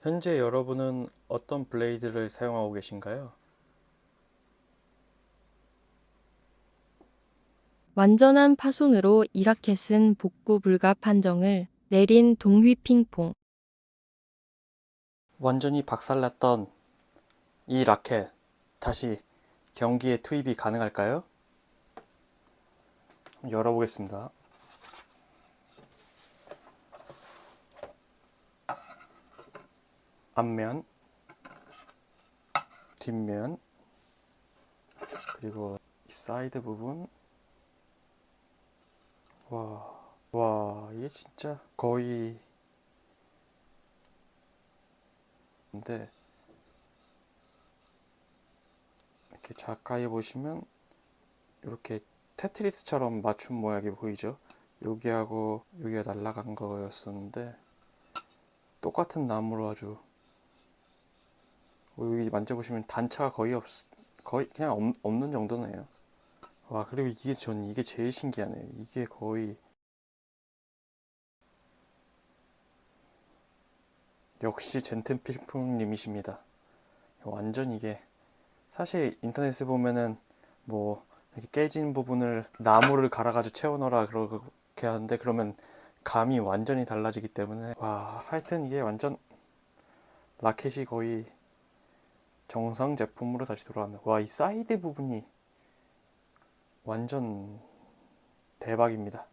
현재 여러분은 어떤 블레이드를 사용하고 계신가요? 완전한 파손으로 이 라켓은 복구 불가 판정을 내린 동휘 핑퐁. 완전히 박살났던 이 라켓 다시 경기에 투입이 가능할까요? 열어보겠습니다. 앞면, 뒷면, 그리고 이 사이드 부분. 와, 와, 이게 진짜 거의 근데 이렇게 가까이 보시면 이렇게 테트리스처럼 맞춤 모양이 보이죠? 여기하고 여기가 날라간 거였었는데 똑같은 나무로 아주 어, 여기 만져보시면 단차가 거의 없 거의 그냥 없, 없는 정도네요. 와 그리고 이게 전 이게 제일 신기하네요. 이게 거의 역시 젠틀필품님이십니다. 완전 이게 사실 인터넷에 보면은 뭐 깨진 부분을 나무를 갈아가지고 채워넣어라 그렇게 하는데 그러면 감이 완전히 달라지기 때문에 와 하여튼 이게 완전 라켓이 거의 정상 제품으로 다시 돌아왔네. 와 이 사이드 부분이 완전 대박입니다.